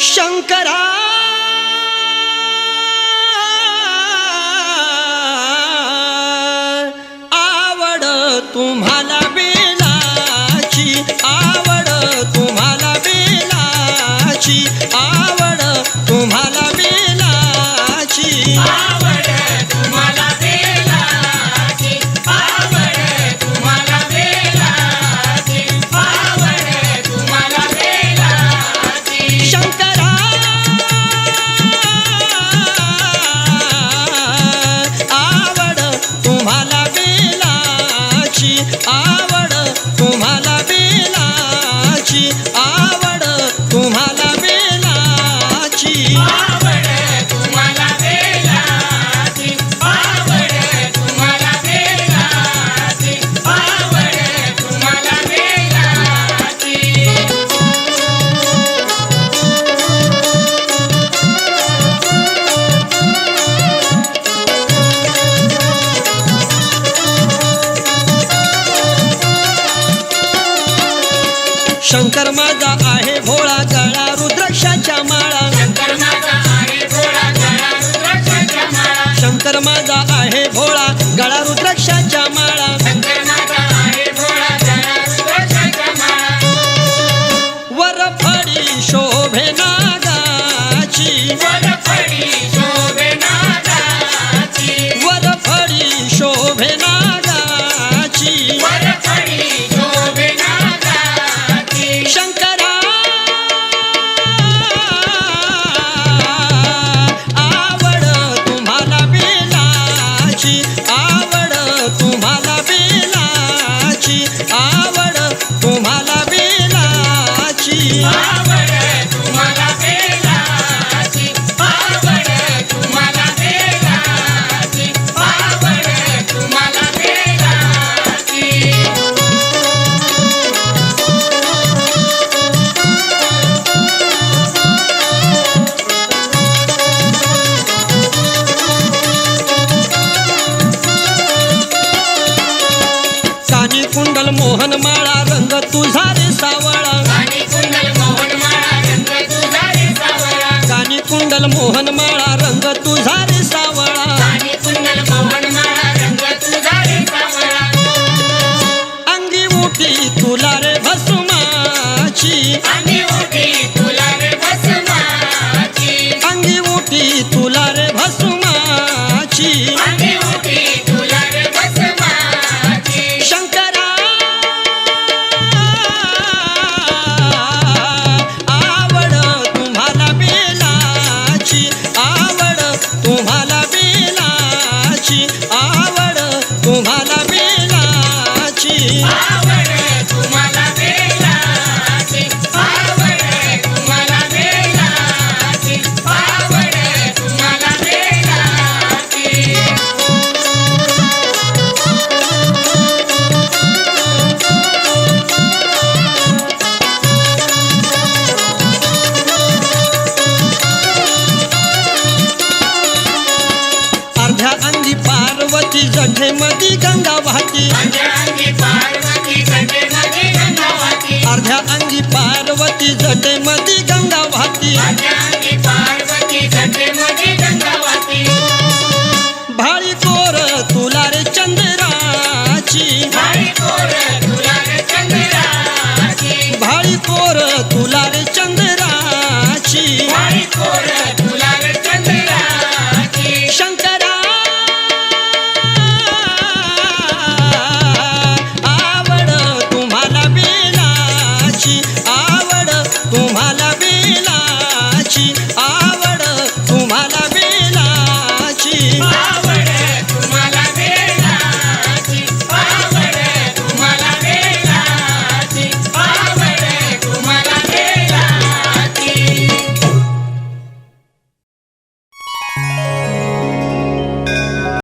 ಶಂಕರಾ शंकर माझा आहे भोळा काळा रुद्राक्षाच्या मा कुंडल मोहन माळा रंग तुझा रे सावळा. अंगी मोठी तुला रे भसुमाची. आवड तुम्हाला वाहती जठेमती गंगा वाहती. अर्ध्या अंगी पार्वती जठेमती गंगा वाहती.